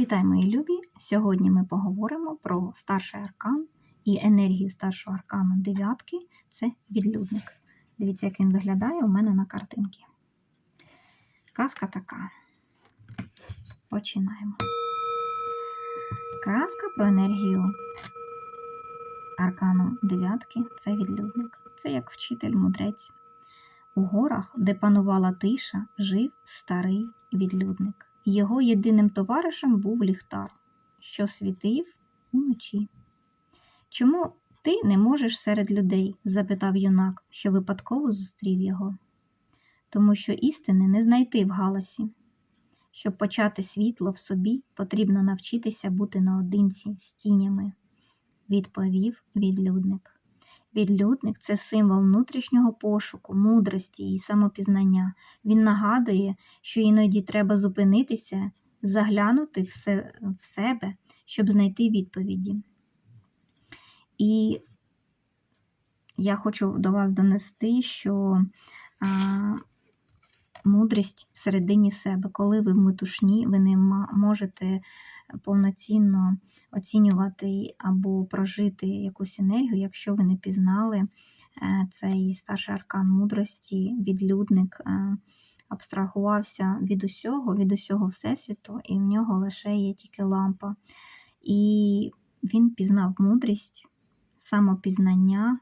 Вітаю, мої любі! Сьогодні ми поговоримо про старший аркан і енергію старшого аркану дев'ятки це відлюдник. Дивіться, як він виглядає у мене на картинці. Казка така. Починаємо. Казка про енергію аркану дев'ятки це відлюдник. Це як вчитель мудрець. У горах, де панувала тиша, жив старий відлюдник. Його єдиним товаришем був ліхтар, що світив уночі. Чому ти не можеш серед людей? запитав юнак, що випадково зустрів його. Тому що істини не знайти в галасі. Щоб почати світло в собі, потрібно навчитися бути наодинці з тінями, відповів відлюдник. Відлюдник це символ внутрішнього пошуку, мудрості і самопізнання. Він нагадує, що іноді треба зупинитися, заглянути в себе, щоб знайти відповіді. І я хочу до вас донести, що а, мудрість всередині себе, коли ви в метушні, ви не можете повноцінно оцінювати або прожити якусь енергію, якщо ви не пізнали е, цей старший аркан мудрості, відлюдник е, абстрагувався від усього, від усього Всесвіту, і в нього лише є тільки лампа. І він пізнав мудрість, самопізнання.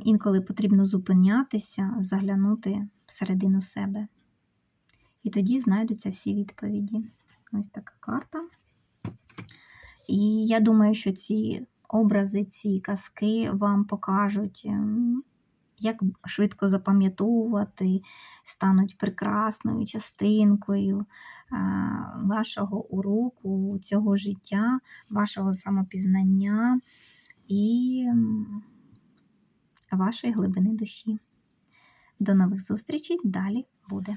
Інколи потрібно зупинятися, заглянути всередину себе. І тоді знайдуться всі відповіді. Ось така карта. І я думаю, що ці образи, ці казки вам покажуть, ем, як швидко запам'ятовувати, стануть прекрасною частинкою е, вашого уроку, цього життя, вашого самопізнання і вашої глибини душі. До нових зустрічей далі буде.